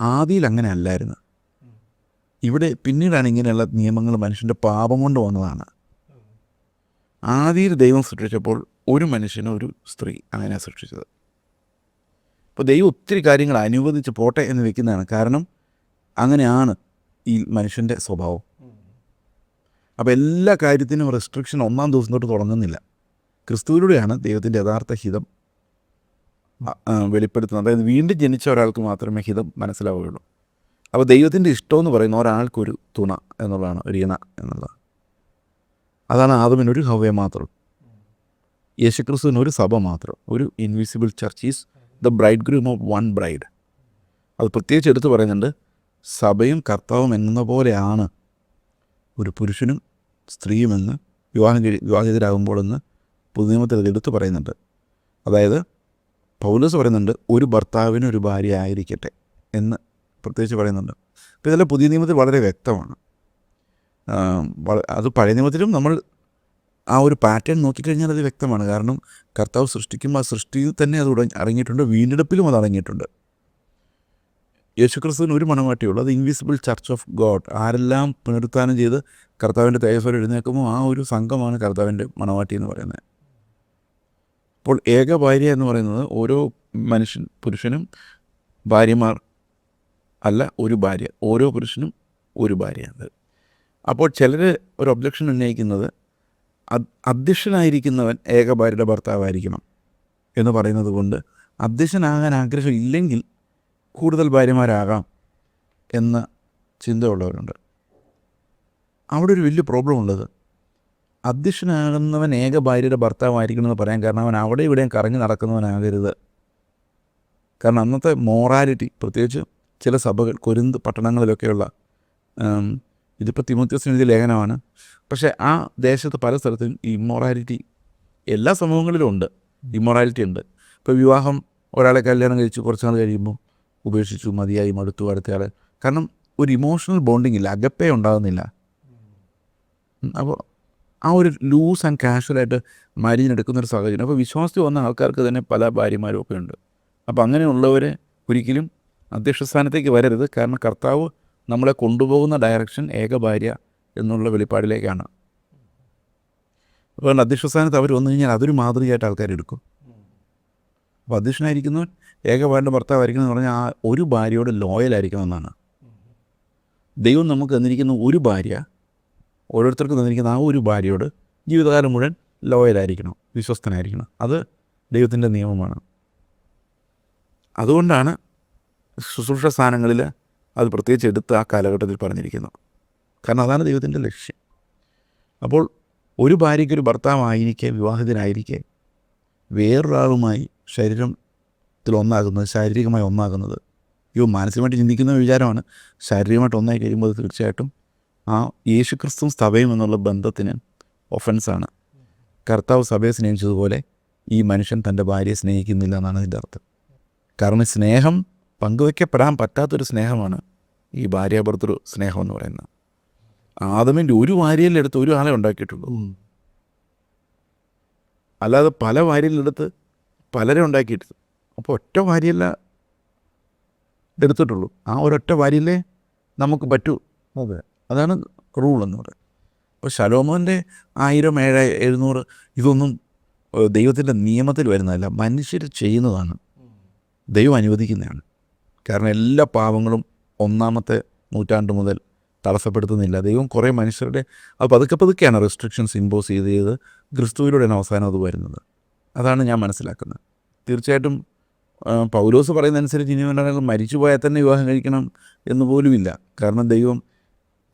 ആദിയിൽ അങ്ങനെ അല്ലായിരുന്നു. ഇവിടെ പിന്നീടാണ് ഇങ്ങനെയുള്ള നിയമങ്ങൾ മനുഷ്യന്റെ പാപം കൊണ്ട് വന്നതാണ്. ആദിയിൽ ദൈവം സൃഷ്ടിച്ചപ്പോൾ ഒരു മനുഷ്യന് ഒരു സ്ത്രീ അങ്ങനെ സൃഷ്ടിച്ചത്. അപ്പോൾ ദൈവം ഒത്തിരി കാര്യങ്ങൾ അനുവദിച്ച് പോട്ടെ എന്ന് വെക്കുന്നതാണ്. കാരണം അങ്ങനെയാണ് ഈ മനുഷ്യന്റെ സ്വഭാവം. അപ്പോൾ എല്ലാ കാര്യത്തിനും റെസ്ട്രിക്ഷൻ ഒന്നാം ദിവസം തൊട്ട് തുടങ്ങുന്നില്ല. ക്രിസ്തുവിലൂടെയാണ് ദൈവത്തിന്റെ യഥാർത്ഥ ഹിതം വെളിപ്പെടുത്തുന്നത്. അതായത് വീണ്ടും ജനിച്ച ഒരാൾക്ക് മാത്രമേ ഹിതം മനസ്സിലാവുകയുള്ളൂ. അപ്പോൾ ദൈവത്തിന്റെ ഇഷ്ടം എന്ന് പറയുന്ന ഒരാൾക്കൊരു തുണ എന്നുള്ളതാണ് ഒരു ഇണ എന്നുള്ളത്. അതാണ് ആദമിനൊരു ഹവ്യ മാത്രം. യേശുക്രിസ്തുവിന് ഒരു സഭ മാത്രം. ഒരു invisible church is the bride groom of one bride അത് പ്രത്യേകിച്ച് എടുത്തു പറയുന്നുണ്ട് സഭയും കർത്താവും എന്ന പോലെയാണ് ഒരു പുരുഷനും സ്ത്രീയുമെന്ന് വിവാഹം വിവാഹിതരാകുമ്പോൾ വിവാഹിതരാകുമ്പോഴെന്ന് പുതുനിയമത്തിൽ അത് എടുത്തു പറയുന്നുണ്ട്. അതായത് പൗലോസ് പറയുന്നുണ്ട് ഒരു ഭർത്താവിന് ഒരു ഭാര്യ ആയിരിക്കട്ടെ എന്ന് പ്രത്യേകിച്ച് പറയുന്നുണ്ട്. അപ്പോൾ ഇതെല്ലാം പുതിയ നിയമത്തിൽ വളരെ വ്യക്തമാണ്. അത് പഴയ നിയമത്തിലും നമ്മൾ ആ ഒരു പാറ്റേൺ നോക്കിക്കഴിഞ്ഞാൽ അത് വ്യക്തമാണ്. കാരണം കർത്താവ് സൃഷ്ടിക്കും ആ സൃഷ്ടിയിൽ തന്നെ അത് അടങ്ങിയിട്ടുണ്ട് വീണ്ടെടുപ്പിലും അത് അടങ്ങിയിട്ടുണ്ട്. യേശുക്രിസ്തുവിന് ഒരു മണമാട്ടിയുള്ളൂ അത് ഇൻവിസിബിൾ ചർച്ച് ഓഫ് ഗോഡ് ആരെല്ലാം പുനരുത്ഥാനം ചെയ്ത് കർത്താവിന്റെ തേജസ്വരം എഴുന്നേൽക്കുമ്പോൾ ആ ഒരു സംഘമാണ് കർത്താവിന്റെ മണവാട്ടി എന്ന് പറയുന്നത്. അപ്പോൾ ഏക ഭാര്യ എന്ന് പറയുന്നത് ഓരോ മനുഷ്യൻ പുരുഷനും ഭാര്യമാർ അല്ല ഒരു ഭാര്യ. ഓരോ പുരുഷനും ഒരു ഭാര്യയാണ്. അപ്പോൾ ചിലർ ഒരു ഒബ്ജക്ഷൻ ഉന്നയിക്കുന്നത് അധ്യക്ഷനായിരിക്കുന്നവൻ ഏക ഭാര്യയുടെ ഭർത്താവായിരിക്കണം എന്ന് പറയുന്നത് കൊണ്ട് അധ്യക്ഷനാകാൻ ആഗ്രഹം ഇല്ലെങ്കിൽ കൂടുതൽ ഭാര്യമാരാകാം എന്ന ചിന്തയുള്ളവരുണ്ട്. അവിടെ ഒരു വലിയ പ്രോബ്ലം ഉള്ളത് അധ്യക്ഷനാകുന്നവൻ ഏക ഭാര്യയുടെ ഭർത്താവായിരിക്കണം എന്ന് പറയാൻ കാരണം അവൻ അവിടെ ഇവിടെയും കറങ്ങി നടക്കുന്നവനാകരുത്. കാരണം അന്നത്തെ മോറാലിറ്റി പ്രത്യേകിച്ച് ചില സഭകൾ കൊരിന്ത് പട്ടണങ്ങളിലൊക്കെയുള്ള ഇതിപ്പോൾ തിമോത്യോസിന് എഴുതിയ ലേഖനമാണ്. പക്ഷേ ആ ദേശത്ത് പല സ്ഥലത്തും ഈ ഇമ്മൊറാലിറ്റി എല്ലാ സമൂഹങ്ങളിലും ഉണ്ട്. ഇമ്മോറാലിറ്റി ഉണ്ട്. ഇപ്പോൾ വിവാഹം ഒരാളെ കല്യാണം കഴിച്ച് കുറച്ച് നാൾ കഴിയുമ്പോൾ ഉപേക്ഷിച്ചു മതിയായി മടുത്തു അടുത്തയാൾ കാരണം ഒരു ഇമോഷണൽ ബോണ്ടിങ് ഇല്ല അകപ്പേ ഉണ്ടാകുന്നില്ല. അപ്പോൾ ആ ഒരു ലൂസ് ആൻഡ് കാഷ്വലായിട്ട് മാര്യേജ് എടുക്കുന്ന ഒരു സാഹചര്യം. അപ്പോൾ വിശ്വാസത്തിൽ വന്ന ആൾക്കാർക്ക് തന്നെ പല ഭാര്യമാരും ഒക്കെ ഉണ്ട്. അപ്പോൾ അങ്ങനെയുള്ളവരെ ഒരിക്കലും അധ്യക്ഷ സ്ഥാനത്തേക്ക് വരരുത്. കാരണം കർത്താവ് നമ്മളെ കൊണ്ടുപോകുന്ന ഡയറക്ഷൻ ഏക ഭാര്യ എന്നുള്ള വെളിപ്പാടിലേക്കാണ്. അപ്പോൾ അധ്യക്ഷ സ്ഥാനത്ത് അവർ വന്നു കഴിഞ്ഞാൽ അതൊരു മാതൃകയായിട്ട് ആൾക്കാർ എടുക്കും. അപ്പോൾ അധ്യക്ഷനായിരിക്കുന്നവൻ ഏകഭാര്യ ഭർത്താവായിരിക്കണം എന്ന് പറഞ്ഞാൽ ആ ഒരു ഭാര്യയോട് ലോയലായിരിക്കണം എന്നാണ്. ദൈവം നമുക്ക് തന്നിരിക്കുന്ന ഒരു ഭാര്യ ഓരോരുത്തർക്കും തന്നിരിക്കുന്ന ആ ഒരു ഭാര്യയോട് ജീവിതകാലം മുഴുവൻ ലോയലായിരിക്കണം വിശ്വസ്തനായിരിക്കണം. അത് ദൈവത്തിന്റെ നിയമമാണ്. അതുകൊണ്ടാണ് ശുശ്രൂഷ സ്ഥാനങ്ങളിൽ അത് പ്രത്യേകിച്ച് എടുത്ത് ആ കാലഘട്ടത്തിൽ പറഞ്ഞിരിക്കുന്നത്. കാരണം അതാണ് ദൈവത്തിന്റെ ലക്ഷ്യം. അപ്പോൾ ഒരു ഭാര്യയ്ക്ക് ഒരു ഭർത്താവായിരിക്കെ വിവാഹിതനായിരിക്കെ വേറൊരാളുമായി ശരീരത്തിൽ ഒന്നാകുന്നത് ശാരീരികമായി ഒന്നാകുന്നത് ഇവ മാനസികമായിട്ട് ചിന്തിക്കുന്ന വിചാരമാണ്. ശാരീരികമായിട്ട് ഒന്നായി കഴിയുമ്പോൾ തീർച്ചയായിട്ടും ആ യേശുക്രിസ്തു സഭയും എന്നുള്ള ബന്ധത്തിന് ഒഫൻസാണ് കർത്താവ് സഭയെ സ്നേഹിച്ചതുപോലെ ഈ മനുഷ്യൻ തന്റെ ഭാര്യയെ സ്നേഹിക്കുന്നില്ല എന്നാണ് അതിന്റെ അർത്ഥം. കാരണം സ്നേഹം പങ്കുവയ്ക്കപ്പെടാൻ പറ്റാത്തൊരു സ്നേഹമാണ് ഈ ഭാര്യാഭർത്തൃ സ്നേഹം എന്ന് പറയുന്നത്. ആദമിന്റെ ഒരു ഭാര്യയിലെടുത്ത് ഒരു ആളെ ഉണ്ടാക്കിയിട്ടുള്ളൂ. അല്ലാതെ പല ഭാര്യയിലെടുത്ത് പലരെ ഉണ്ടാക്കിയിട്ട് അപ്പോൾ ഒറ്റ ഭാര്യയല്ല എടുത്തിട്ടുള്ളൂ. ആ ഒരൊറ്റ ഭാര്യയിലേ നമുക്ക് പറ്റൂ. അതെ. അതാണ് റൂൾ എന്ന് പറയുന്നത്. അപ്പോൾ ശലോമോന്റെ ആയിരം ഏഴ് എഴുന്നൂറ് ഇതൊന്നും ദൈവത്തിന്റെ നിയമത്തിൽ വരുന്നതല്ല. മനുഷ്യർ ചെയ്യുന്നതാണ്. ദൈവം അനുവദിക്കുന്നതാണ്. കാരണം എല്ലാ പാവങ്ങളും ഒന്നാമത്തെ നൂറ്റാണ്ട് മുതൽ തടസ്സപ്പെടുത്തുന്നില്ല. ദൈവം കുറേ മനുഷ്യരുടെ അത് പതുക്കെ പതുക്കെയാണ് റെസ്ട്രിക്ഷൻസ് ഇമ്പോസ് ചെയ്ത് ചെയ്ത് ക്രിസ്തുവിലൂടെയാണ് അവസാനം അത് വരുന്നത്. അതാണ് ഞാൻ മനസ്സിലാക്കുന്നത്. തീർച്ചയായിട്ടും പൗലോസ് പറയുന്നതനുസരിച്ച് ഇനി ഒരാൾ മരിച്ചു പോയാൽ തന്നെ വിവാഹം കഴിക്കണം എന്ന് പോലുമില്ല. കാരണം ദൈവം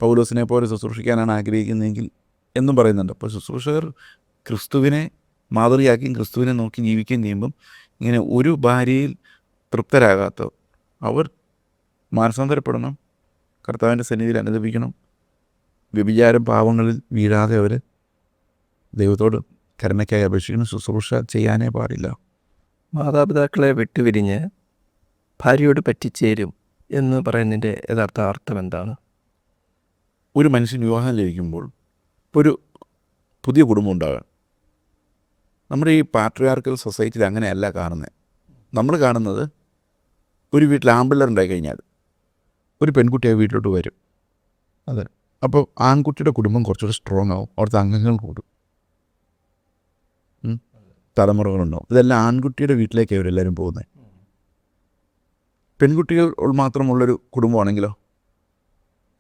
പൗലോസിനെ പോലെ ശുശ്രൂഷിക്കാനാണ് ആഗ്രഹിക്കുന്നതെങ്കിൽ എന്നും പറയുന്നുണ്ട്. അപ്പോൾ ശുശ്രൂഷകർ ക്രിസ്തുവിനെ മാതൃകയാക്കിയും ക്രിസ്തുവിനെ നോക്കി ജീവിക്കുകയും ചെയ്യുമ്പം ഇങ്ങനെ ഒരു ഭാര്യയിൽ തൃപ്തരാകാത്ത അവർ മാനസാന്തരപ്പെടണം കർത്താവിന്റെ സന്നിധിയിൽ അനുദപിക്കണം വ്യഭിചാരം പാവങ്ങളിൽ വീഴാതെ അവർ ദൈവത്തോട് കരുണയ്ക്കായി അപേക്ഷിക്കണം ശുശ്രൂഷ ചെയ്യാനേ പാടില്ല. മാതാപിതാക്കളെ വിട്ടുപിരിഞ്ഞ് ഭാര്യയോട് പറ്റിച്ചേരും എന്ന് പറയുന്നതിന്റെ യഥാർത്ഥ അർത്ഥം എന്താണ്? ഒരു മനുഷ്യൻ വിവാഹം ലഭിക്കുമ്പോൾ ഒരു പുതിയ കുടുംബം ഉണ്ടാകാൻ. നമ്മുടെ ഈ പാട്രിയാർക്കൽ സൊസൈറ്റിയിൽ അങ്ങനെയല്ല കാണുന്നത്. നമ്മൾ കാണുന്നത് ഒരു വീട്ടിൽ ആമ്പിള്ളർ ഉണ്ടായി കഴിഞ്ഞാൽ ഒരു പെൺകുട്ടി ആ വീട്ടിലോട്ട് വരും. അതെ. അപ്പോൾ ആൺകുട്ടിയുടെ കുടുംബം കുറച്ചുകൂടി സ്ട്രോങ് ആവും. അവിടുത്തെ അംഗങ്ങൾ കൂടും. തലമുറകളുണ്ടാവും. ഇതെല്ലാം ആൺകുട്ടിയുടെ വീട്ടിലേക്കാണ് ഇവരെല്ലാവരും പോകുന്നത്. പെൺകുട്ടികൾ മാത്രമുള്ളൊരു കുടുംബമാണെങ്കിലോ?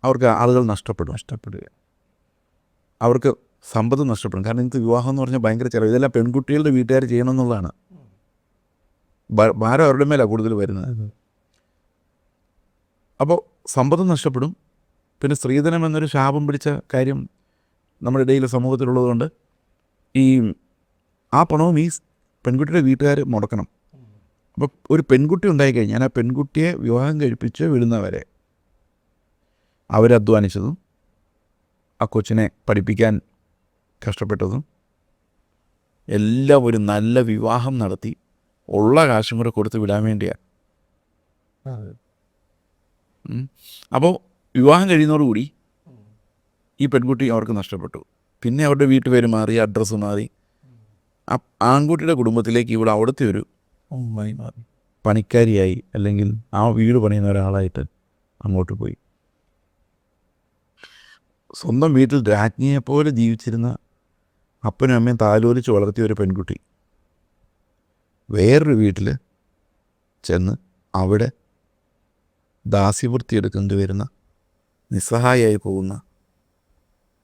അവർക്ക് ആളുകൾ നഷ്ടപ്പെടും. നഷ്ടപ്പെടുക. അവർക്ക് സമ്പത്ത് നഷ്ടപ്പെടും. കാരണം ഇന്നത്തെ വിവാഹം എന്ന് പറഞ്ഞാൽ ഭയങ്കര ചിലവ്. ഇതെല്ലാം പെൺകുട്ടികളുടെ വീട്ടുകാർ ചെയ്യണം എന്നുള്ളതാണ് ഭാരം അവരുടെ മേലാണ് കൂടുതൽ വരുന്നത്. അപ്പോൾ സമ്പത്ത് നഷ്ടപ്പെടും. പിന്നെ സ്ത്രീധനം എന്നൊരു ശാപം പിടിച്ച കാര്യം നമ്മുടെ ഇടയിൽ സമൂഹത്തിലുള്ളതുകൊണ്ട് ഈ ആ പണവും ഈ പെൺകുട്ടിയുടെ വീട്ടുകാർ മുടക്കണം. അപ്പോൾ ഒരു പെൺകുട്ടി ഉണ്ടായിക്കഴിഞ്ഞാൽ ആ പെൺകുട്ടിയെ വിവാഹം കഴിപ്പിച്ച് വിടുന്നവരെ അവരധ്വാനിച്ചതും ആ കൊച്ചിനെ പഠിപ്പിക്കാൻ കഷ്ടപ്പെട്ടതും എല്ലാം ഒരു നല്ല വിവാഹം നടത്തി ഉള്ള കാശും കൂടെ കൊടുത്ത് വിടാൻ വേണ്ടിയാണ് അപ്പോൾ വിവാഹം കഴിയുന്നതോടുകൂടി ഈ പെൺകുട്ടി അവർക്ക് നഷ്ടപ്പെട്ടു. പിന്നെ അവരുടെ വീട്ടുപേര് മാറി അഡ്രസ്സ് മാറി. ആ ആൺകുട്ടിയുടെ കുടുംബത്തിലേക്ക് ഇവിടെ അവിടുത്തെ ഒരു പണിക്കാരിയായി അല്ലെങ്കിൽ ആ വീട് പണിയുന്ന ഒരാളായിട്ട് അങ്ങോട്ട് പോയി. സ്വന്തം വീട്ടിൽ രാജ്ഞിയെപ്പോലെ ജീവിച്ചിരുന്ന അപ്പനും അമ്മയും താലോലിച്ച് വളർത്തിയ ഒരു പെൺകുട്ടി. വേറൊരു വീട്ടിൽ ചെന്ന് അവിടെ ദാസ്യവൃത്തി എടുക്കേണ്ടി വരുന്ന നിസ്സഹായായി പോകുന്ന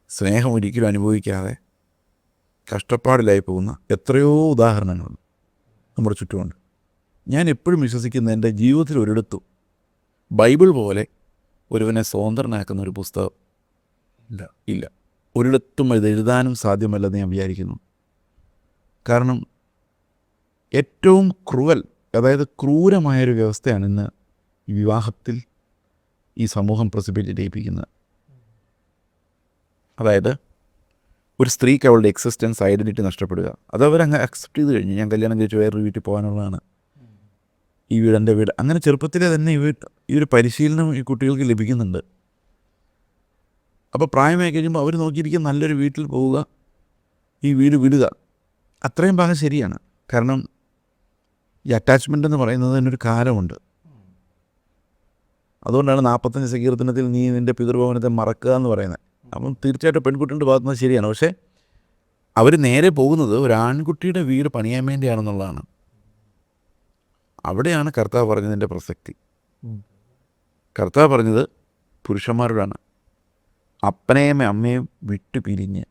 സ്നേഹം ഒരിക്കലും അനുഭവിക്കാതെ കഷ്ടപ്പാടിലായി പോകുന്ന എത്രയോ ഉദാഹരണങ്ങൾ നമ്മുടെ ചുറ്റുമുണ്ട്. ഞാൻ എപ്പോഴും വിശ്വസിക്കുന്ന എന്റെ ജീവിതത്തിൽ ഒരിടത്തും ബൈബിൾ പോലെ ഒരുവനെ സ്വതന്ത്രനാക്കുന്ന ഒരു പുസ്തകം ഇല്ല. ഇല്ല. ഒരിടത്തും ഇത് എഴുതാനും സാധ്യമല്ലെന്ന് ഞാൻ വിചാരിക്കുന്നു. കാരണം ഏറ്റവും ക്രൂവൽ അതായത് ക്രൂരമായൊരു വ്യവസ്ഥയാണ് ഇന്ന് വിവാഹത്തിൽ ഈ സമൂഹം പ്രസിപ്പിറ്റേറ്റ് ചെയ്യിപ്പിക്കുന്നത് അതായത് ഒരു സ്ത്രീക്ക് അവളുടെ എക്സിസ്റ്റൻസ് ഐഡന്റിറ്റി നഷ്ടപ്പെടുക. അത് അവരങ്ങ് അക്സെപ്റ്റ് ചെയ്ത് കഴിഞ്ഞു. ഞാൻ കല്യാണം കഴിച്ച് വേറൊരു വീട്ടിൽ പോകാനുള്ളതാണ്. ഈ വീട് എന്റെ വീട്. അങ്ങനെ ചെറുപ്പത്തിലെ തന്നെ ഈ ഒരു പരിശീലനം ഈ കുട്ടികൾക്ക് ലഭിക്കുന്നുണ്ട്. അപ്പോൾ പ്രായമായി കഴിയുമ്പോൾ അവർ നോക്കിയിരിക്കും നല്ലൊരു വീട്ടിൽ പോവുക ഈ വീട് വിടുക. അത്രയും ഭാഗം ശരിയാണ്. കാരണം ഈ അറ്റാച്ച്മെന്റ് എന്ന് പറയുന്നത് അതിനൊരു കാലമുണ്ട്. അതുകൊണ്ടാണ് നാൽപ്പത്തഞ്ച് സങ്കീർത്തനത്തിൽ നീ നിന്റെ പിതൃഭവനത്തെ മറക്കുക എന്ന് പറയുന്നത്. അപ്പം തീർച്ചയായിട്ടും പെൺകുട്ടിയുടെ ഭാഗത്ത് നിന്ന് ശരിയാണ്. പക്ഷേ അവർ നേരെ പോകുന്നത് ഒരു ആൺകുട്ടിയുടെ വീട് പണിയാൻ വേണ്ടിയാണെന്നുള്ളതാണ്. അവിടെയാണ് കർത്താവ് പറഞ്ഞതിന്റെ പ്രസക്തി. കർത്താവ് പറഞ്ഞത് പുരുഷന്മാരോടാണ്. അപ്പനെയും അമ്മയും വിട്ടു പിരിഞ്ഞ്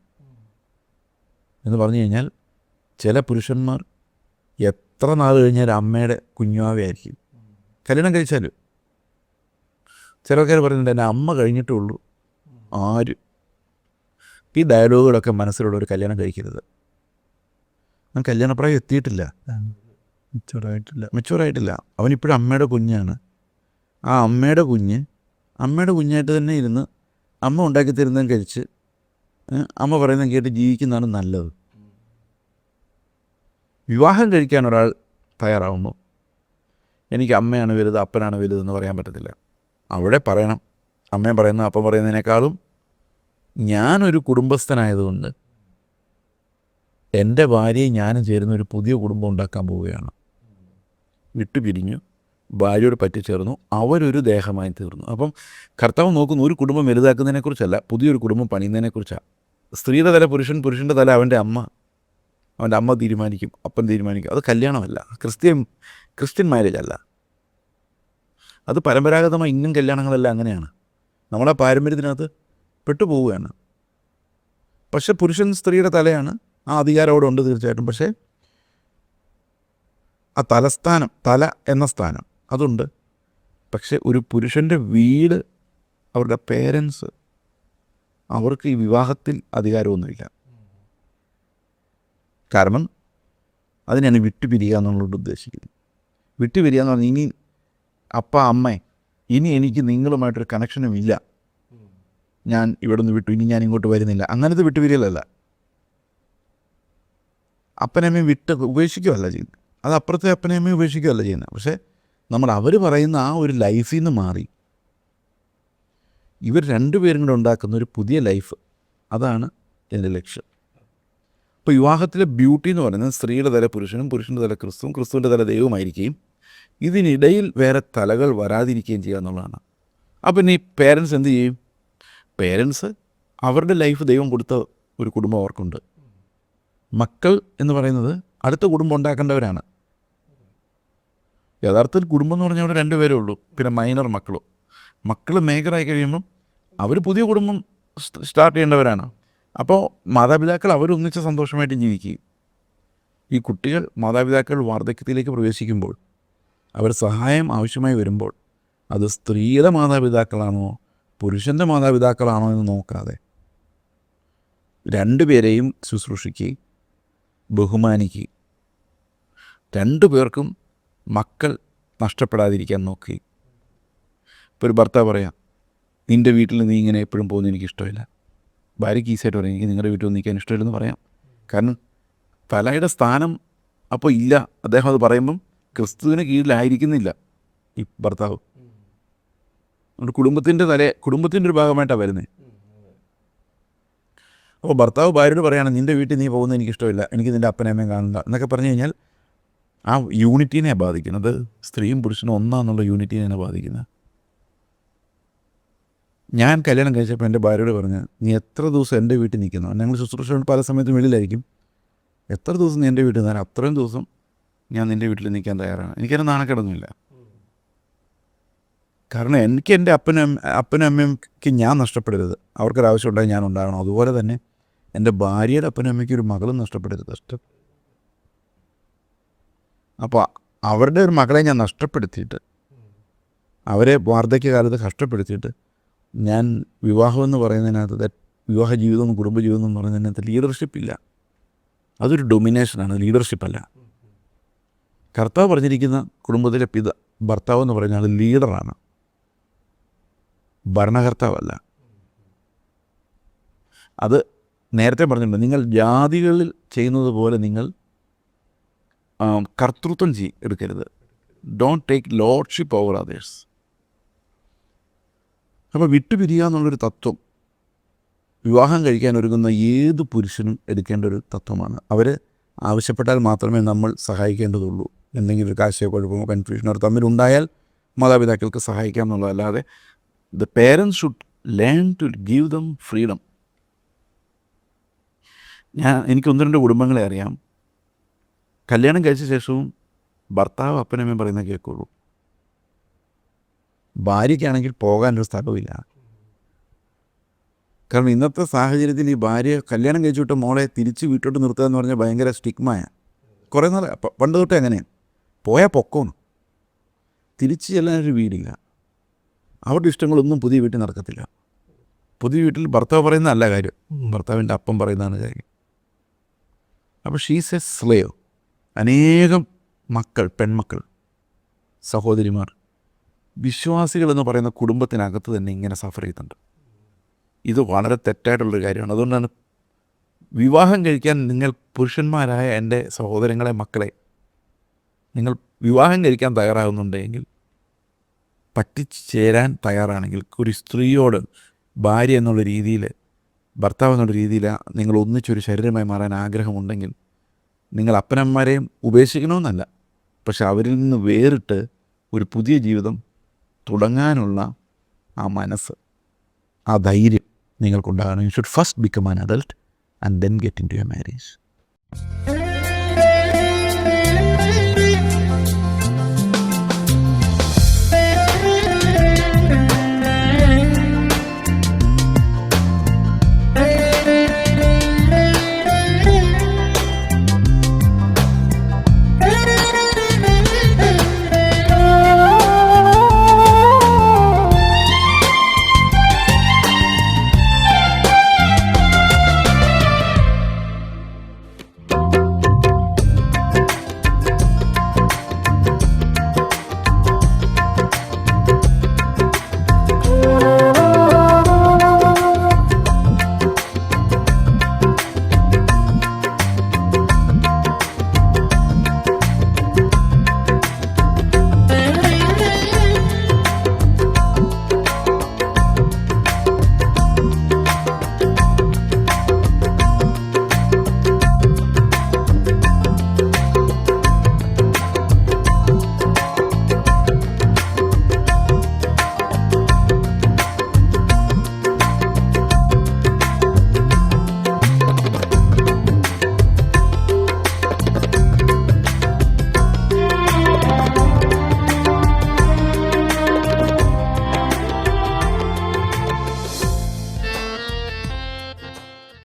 എന്ന് പറഞ്ഞു കഴിഞ്ഞാൽ ചില പുരുഷന്മാർ എത്ര നാൾ കഴിഞ്ഞാൽ അമ്മയുടെ കുഞ്ഞാവയായിരിക്കും കല്യാണം കഴിച്ചാലും. ചില ആൾക്കാർ പറയുന്നുണ്ട് എന്റെ അമ്മ കഴിഞ്ഞിട്ടേ ഉള്ളൂ. ആര്? ഈ ഡയലോഗുകളൊക്കെ മനസ്സിലുള്ള ഒരു കല്യാണം കഴിക്കരുത്. ഞാൻ കല്യാണപ്രായം എത്തിയിട്ടില്ല. മെച്ചൂറായിട്ടില്ല മെച്ചൂറായിട്ടില്ല അവനിപ്പോഴും അമ്മയുടെ കുഞ്ഞാണ്. ആ അമ്മയുടെ കുഞ്ഞ് അമ്മയുടെ കുഞ്ഞായിട്ട് തന്നെ ഇരുന്ന് അമ്മ ഉണ്ടാക്കി തരുന്നതും കഴിച്ച് അമ്മ പറയുന്നതും കേട്ട് ജീവിക്കുന്നതാണ് നല്ലത്. വിവാഹം കഴിക്കാൻ ഒരാൾ തയ്യാറാവുന്നു. എനിക്ക് അമ്മയാണ് വലുത് അപ്പനാണ് വലുതെന്ന് പറയാൻ പറ്റത്തില്ല. അവിടെ പറയണം. അമ്മയും പറയുന്ന അപ്പം പറയുന്നതിനേക്കാളും ഞാനൊരു കുടുംബസ്ഥനായതുകൊണ്ട് എന്റെ ഭാര്യയും ഞാനും ചേരുന്ന ഒരു പുതിയ കുടുംബം ഉണ്ടാക്കാൻ പോവുകയാണ്. വിട്ടുപിരിഞ്ഞു. ഭാര്യയോട് പറ്റിച്ചേർന്നു അവരൊരു ദേഹമായി തീർന്നു. അപ്പം കർത്താവ് നോക്കുന്ന ഒരു കുടുംബം വലുതാക്കുന്നതിനെക്കുറിച്ചല്ല പുതിയൊരു കുടുംബം പണിയുന്നതിനെക്കുറിച്ചാണ് സ്ത്രീയുടെ തല പുരുഷൻ പുരുഷന്റെ തല അവന്റെ അമ്മ. അവന്റെ അമ്മ തീരുമാനിക്കും അപ്പൻ തീരുമാനിക്കും. അത് കല്യാണമല്ല ക്രിസ്ത്യൻ ക്രിസ്ത്യൻ മാരേജ് അല്ല. അത് പരമ്പരാഗതമായി ഇന്നും കല്യാണങ്ങളെല്ലാം അങ്ങനെയാണ്. നമ്മളെ പാരമ്പര്യത്തിനകത്ത് പെട്ടുപോവുകയാണ്. പക്ഷേ പുരുഷൻ സ്ത്രീയുടെ തലയാണ് ആ അധികാരം അവിടെ ഉണ്ട് തീർച്ചയായിട്ടും. പക്ഷേ ആ തലസ്ഥാനം തല എന്ന സ്ഥാനം അതുണ്ട്. പക്ഷെ ഒരു പുരുഷന്റെ വീട് അവരുടെ പേരൻസ് അവർക്ക് ഈ വിവാഹത്തിൽ അധികാരമൊന്നുമില്ല. കാരണം അതിനാണ് വിട്ടുപിരിയുക എന്നുള്ളത് ഉദ്ദേശിക്കുന്നത് വിട്ടുപിരിയുക എന്ന് പറഞ്ഞാൽ ഇനി അപ്പ അമ്മ ഇനി എനിക്ക് നിങ്ങളുമായിട്ടൊരു കണക്ഷനും ഇല്ല. ഞാൻ ഇവിടെ നിന്ന് വിട്ടു ഇനി ഞാൻ ഇങ്ങോട്ട് വരുന്നില്ല. അങ്ങനത്തെ വിട്ടുപിരിയലല്ല. അപ്പനമ്മയും വിട്ട് ഉപേക്ഷിക്കുകയല്ല ചെയ്യുന്നത്. അത് അപ്പുറത്തെ അപ്പനമ്മയും ഉപേക്ഷിക്കുകയല്ല ചെയ്യുന്നത്. പക്ഷേ നമ്മൾ അവർ പറയുന്ന ആ ഒരു ലൈഫിൽ നിന്ന് മാറി ഇവർ രണ്ടുപേരും കൂടെ ഉണ്ടാക്കുന്ന ഒരു പുതിയ ലൈഫ്. അതാണ് എന്റെ ലക്ഷ്യം. ഇപ്പോൾ വിവാഹത്തിലെ ബ്യൂട്ടി എന്ന് പറയുന്നത് സ്ത്രീയുടെ തല പുരുഷനും പുരുഷന്റെ തല ക്രിസ്തുവും ക്രിസ്തുവിന്റെ തല ദൈവമായിരിക്കുകയും ഇതിനിടയിൽ വേറെ തലകൾ വരാതിരിക്കുകയും ചെയ്യുക എന്നുള്ളതാണ്. അപ്പം ഇനി പേരൻസ് എന്ത് ചെയ്യും? പേരൻസ് അവരുടെ ലൈഫ് ദൈവം കൊടുത്ത ഒരു കുടുംബം അവർക്കുണ്ട്. മക്കൾ എന്ന് പറയുന്നത് അടുത്ത കുടുംബം ഉണ്ടാക്കേണ്ടവരാണ്. യഥാർത്ഥത്തിൽ കുടുംബം എന്ന് പറഞ്ഞാൽ അവിടെ രണ്ടുപേരേ ഉള്ളൂ. പിന്നെ മൈനർ മക്കളും. മക്കൾ മേജറായി കഴിയുമ്പം അവർ പുതിയ കുടുംബം സ്റ്റ് സ്റ്റാർട്ട് ചെയ്യേണ്ടവരാണ്. അപ്പോൾ മാതാപിതാക്കൾ അവരൊന്നിച്ച് സന്തോഷമായിട്ട് ജീവിക്കുകയും ഈ കുട്ടികൾ മാതാപിതാക്കൾ വാർദ്ധക്യത്തിലേക്ക് പ്രവേശിക്കുമ്പോൾ അവർ സഹായം ആവശ്യമായി വരുമ്പോൾ അത് സ്ത്രീയുടെ മാതാപിതാക്കളാണോ പുരുഷന്റെ മാതാപിതാക്കളാണോ എന്ന് നോക്കാതെ രണ്ടുപേരെയും ശുശ്രൂഷിക്കുകയും ബഹുമാനിക്കുകയും. രണ്ടു പേർക്കും മക്കൾ നഷ്ടപ്പെടാതിരിക്കാൻ നോക്കി. ഇപ്പോൾ ഒരു ഭർത്താവ് പറയാം നിന്റെ വീട്ടിൽ നീ ഇങ്ങനെ എപ്പോഴും പോകുന്നത് എനിക്ക് ഇഷ്ടമില്ല. ഭാര്യയ്ക്ക് ഈസായിട്ട് പറയാം എനിക്ക് നിങ്ങളുടെ വീട്ടിൽ നിൽക്കാൻ ഇഷ്ടമില്ലെന്ന് പറയാം. കാരണം പലയുടെ സ്ഥാനം അപ്പോൾ ഇല്ല. അദ്ദേഹം അത് പറയുമ്പം ക്രിസ്തുവിന് കീഴിലായിരിക്കുന്നില്ല ഈ ഭർത്താവ്. അതുകൊണ്ട് കുടുംബത്തിന്റെ തലേ കുടുംബത്തിന്റെ ഒരു ഭാഗമായിട്ടാണ് വരുന്നത് അപ്പോൾ ഭർത്താവ് ഭാര്യയോട് പറയാണ് നിന്റെ വീട്ടിൽ നീ പോകുന്നത് എനിക്കിഷ്ടമില്ല എനിക്ക് നിന്റെ അപ്പനമ്മയും കാണില്ല എന്നൊക്കെ പറഞ്ഞു കഴിഞ്ഞാൽ ആ യൂണിറ്റിനെ ബാധിക്കുന്നത് സ്ത്രീയും പുരുഷനും ഒന്നാന്നുള്ള യൂണിറ്റീനെ ബാധിക്കുന്നത്. ഞാൻ കല്യാണം കഴിച്ചപ്പോൾ എന്റെ ഭാര്യയോട് പറഞ്ഞ് നീ എത്ര ദിവസം എന്റെ വീട്ടിൽ നിൽക്കുന്നു? ഞങ്ങൾ ശുശ്രൂഷ പല സമയത്തും വെളിയിലായിരിക്കും. എത്ര ദിവസം നീ എന്റെ വീട്ടിൽ നിന്നാൽ അത്രയും ദിവസം ഞാൻ നിന്റെ വീട്ടിൽ നിൽക്കാൻ തയ്യാറാണ്. എനിക്കതിന് നാണക്കേടൊന്നുമില്ല. കാരണം എനിക്ക് എന്റെ അപ്പനും അപ്പനും അമ്മയ്ക്ക് ഞാൻ നഷ്ടപ്പെടരുത്. അവർക്കൊരാവശ്യം ഉണ്ടായി ഞാൻ ഉണ്ടാകണം. അതുപോലെ തന്നെ എന്റെ ഭാര്യയുടെ അപ്പനും അമ്മയ്ക്ക് ഒരു മകളും നഷ്ടപ്പെടരുത്. ഇഷ്ടം അപ്പോൾ അവരുടെ ഒരു മകളെ ഞാൻ നഷ്ടപ്പെടുത്തിയിട്ട് അവരെ വാർദ്ധക്യകാലത്ത് കഷ്ടപ്പെടുത്തിയിട്ട് ഞാൻ വിവാഹം എന്ന് പറയുന്നതിനകത്ത് വിവാഹ ജീവിതം കുടുംബജീവിതം എന്ന് പറയുന്നതിനകത്ത് ലീഡർഷിപ്പ് ഇല്ല അതൊരു ഡൊമിനേഷനാണ് ലീഡർഷിപ്പല്ല. കർത്താവ് പറഞ്ഞിരിക്കുന്ന കുടുംബത്തിലെ പിത ഭർത്താവ് എന്ന് പറഞ്ഞാൽ ലീഡറാണ്. ഭരണകർത്താവല്ല. അത് നേരത്തെ പറഞ്ഞിട്ടുണ്ട് നിങ്ങൾ ജാതികളിൽ ചെയ്യുന്നത് പോലെ നിങ്ങൾ കർത്തൃത്വം ചെയ് എടുക്കരുത്. Don't take lordship over others അപ്പോൾ വിട്ടുപിരിയുക എന്നുള്ളൊരു തത്വം വിവാഹം കഴിക്കാൻ ഒരുങ്ങുന്ന ഏത് പുരുഷനും എടുക്കേണ്ട ഒരു തത്വമാണ്. അവർ ആവശ്യപ്പെട്ടാൽ മാത്രമേ നമ്മൾ സഹായിക്കേണ്ടതുള്ളൂ. എന്തെങ്കിലും ഒരു കാശയക്കുഴപ്പമോ കൺഫ്യൂഷനോ തമ്മിലുണ്ടായാൽ മാതാപിതാക്കൾക്ക് സഹായിക്കാം എന്നുള്ളതല്ലാതെ the parents should learn to give them freedom ഞാൻ എനിക്ക് ഒന്ന് രണ്ട് കുടുംബങ്ങളെ അറിയാം. കല്യാണം കഴിച്ച ശേഷവും ഭർത്താവ് അപ്പനമ്മയും പറയുന്ന കേൾക്കുള്ളൂ. ഭാര്യയ്ക്കാണെങ്കിൽ പോകാനൊരു സ്ഥലവുമില്ല. കാരണം ഇന്നത്തെ സാഹചര്യത്തിൽ ഈ ഭാര്യ കല്യാണം കഴിച്ചു വിട്ട മോളെ തിരിച്ച് വീട്ടോട്ട് നിർത്തുക എന്ന് പറഞ്ഞാൽ ഭയങ്കര സ്റ്റിഗ്മായ. കുറേ നാൾ പണ്ട് തൊട്ടേ അങ്ങനെയാണ് പോയാൽ പൊക്കോന്ന്. തിരിച്ച് ചെല്ലാനൊരു വീടില്ല. അവരുടെ ഇഷ്ടങ്ങളൊന്നും പുതിയ വീട്ടിൽ നടക്കത്തില്ല. പുതിയ വീട്ടിൽ ഭർത്താവ് പറയുന്നതല്ല കാര്യം. ഭർത്താവിന്റെ അപ്പം പറയുന്നതാണ് കാര്യം. അപ്പോൾ ഷീസ് എ സ്ലേവ് അനേകം മക്കൾ പെൺമക്കൾ സഹോദരിമാർ വിശ്വാസികൾ എന്ന് പറയുന്ന കുടുംബത്തിനകത്ത് തന്നെ ഇങ്ങനെ സഫർ ചെയ്യുന്നുണ്ട് ഇത് വളരെ തെറ്റായിട്ടുള്ളൊരു കാര്യമാണ്. അതുകൊണ്ടാണ് വിവാഹം കഴിക്കാൻ നിങ്ങൾ പുരുഷന്മാരായ എന്റെ സഹോദരങ്ങളെ മക്കളെ നിങ്ങൾ വിവാഹം കഴിക്കാൻ തയ്യാറാകുന്നുണ്ടെങ്കിൽ പറ്റിച്ചേരാൻ തയ്യാറാണെങ്കിൽ ഒരു സ്ത്രീയോട് ഭാര്യ എന്നുള്ള രീതിയിൽ ഭർത്താവ് എന്നുള്ള രീതിയിൽ നിങ്ങൾ ഒന്നിച്ചൊരു ശരീരമായി മാറാൻ ആഗ്രഹമുണ്ടെങ്കിൽ നിങ്ങൾ അപ്പനമ്മമാരെയും ഉപേക്ഷിക്കണമെന്നല്ല. പക്ഷെ അവരിൽ നിന്ന് വേറിട്ട് ഒരു പുതിയ ജീവിതം തുടങ്ങാനുള്ള ആ മനസ്സ് ആ ധൈര്യം നിങ്ങൾക്കുണ്ടാകണം. You should first become an adult and then get into a marriage